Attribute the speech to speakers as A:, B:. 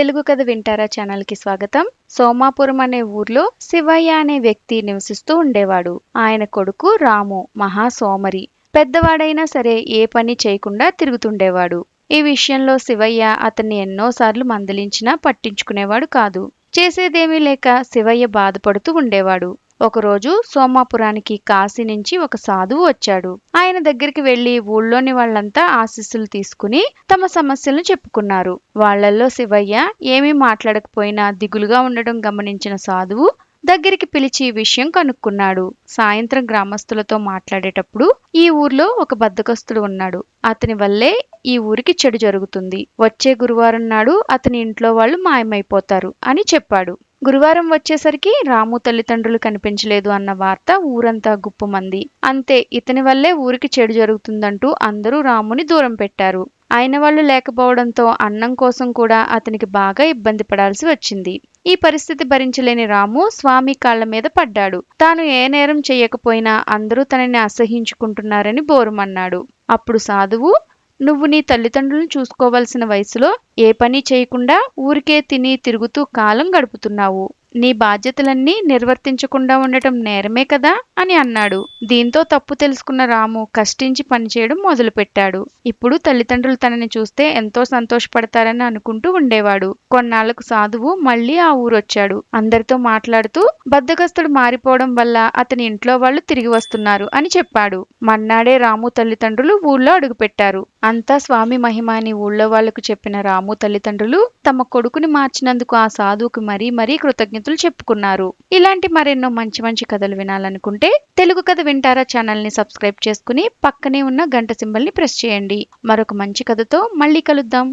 A: తెలుగు కథ వింటారా ఛానల్కి స్వాగతం. సోమాపురం అనే ఊర్లో శివయ్య అనే వ్యక్తి నివసిస్తూ ఉండేవాడు. ఆయన కొడుకు రాము మహా సోమరి. పెద్దవాడైనా సరే ఏ పని చేయకుండా తిరుగుతుండేవాడు. ఈ విషయంలో శివయ్య అతన్ని ఎన్నోసార్లు మందలించినా పట్టించుకునేవాడు కాదు. చేసేదేమీ లేక శివయ్య బాధపడుతూ ఉండేవాడు. ఒకరోజు సోమాపురానికి కాశీ నుంచి ఒక సాధువు వచ్చాడు. ఆయన దగ్గరికి వెళ్ళి ఊళ్ళోని వాళ్ళంతా ఆశీస్సులు తీసుకుని తమ సమస్యలను చెప్పుకున్నారు. వాళ్ళల్లో శివయ్య ఏమీ మాట్లాడకపోయినా దిగులుగా ఉండడం గమనించిన సాధువు దగ్గరికి పిలిచి విషయం కనుక్కున్నాడు. సాయంత్రం గ్రామస్తులతో మాట్లాడేటప్పుడు ఈ ఊర్లో ఒక బద్దకస్తుడు ఉన్నాడు. అతని వల్లే ఈ ఊరికి చెడు జరుగుతుంది. వచ్చే గురువారం నాడు అతని ఇంట్లో వాళ్ళు మాయమైపోతారు అని చెప్పాడు. గురువారం వచ్చేసరికి రాము తల్లిదండ్రులు కనిపించలేదు అన్న వార్త ఊరంతా గుప్పమంది. అంతే ఇతని వల్లే ఊరికి చెడు జరుగుతుందంటూ అందరూ రాముని దూరం పెట్టారు. అయిన వాళ్ళు లేకపోవడంతో అన్నం కోసం కూడా అతనికి బాగా ఇబ్బంది పడాల్సి వచ్చింది. ఈ పరిస్థితి భరించలేని రాము స్వామి కాళ్ళ మీద పడ్డాడు. తాను ఏ నేరం చెయ్యకపోయినా అందరూ తనని అసహించుకుంటున్నారని బోరుమన్నాడు. అప్పుడు సాధువు నువ్వు నీ తల్లిదండ్రులను చూసుకోవలసిన వయసులో ఏ పని చేయకుండా ఊరికే తిని తిరుగుతూ కాలం గడుపుతున్నావు. నీ బాధ్యతలన్నీ నిర్వర్తించకుండా ఉండటం నేరమే కదా అని అన్నాడు. దీంతో తప్పు తెలుసుకున్న రాము కష్టించి పనిచేయడం మొదలుపెట్టాడు. ఇప్పుడు తల్లిదండ్రులు తనని చూస్తే ఎంతో సంతోషపడతారని అనుకుంటూ ఉండేవాడు. కొన్నాళ్ళకు సాధువు మళ్ళీ ఆ ఊరొచ్చాడు. అందరితో మాట్లాడుతూ బద్దగస్తుడు మారిపోవడం వల్ల అతని ఇంట్లో వాళ్ళు తిరిగి వస్తున్నారు అని చెప్పాడు. మన్నాడే రాము తల్లిదండ్రులు ఊళ్ళో అడుగుపెట్టారు. అంతా స్వామి మహిమ అని ఊళ్ళో వాళ్ళకు చెప్పిన రాము తల్లిదండ్రులు తమ కొడుకుని మార్చినందుకు ఆ సాధువుకు మరీ మరీ కృతజ్ఞతలు చెప్పుకున్నారు. ఇలాంటి మరెన్నో మంచి మంచి కథలు వినాలనుకుంటే తెలుగు కథ వింటారా ఛానల్ని సబ్స్క్రైబ్ చేసుకుని పక్కనే ఉన్న గంట సింబల్ని ప్రెస్ చేయండి. మరొక మంచి కథతో మళ్ళీ కలుద్దాం.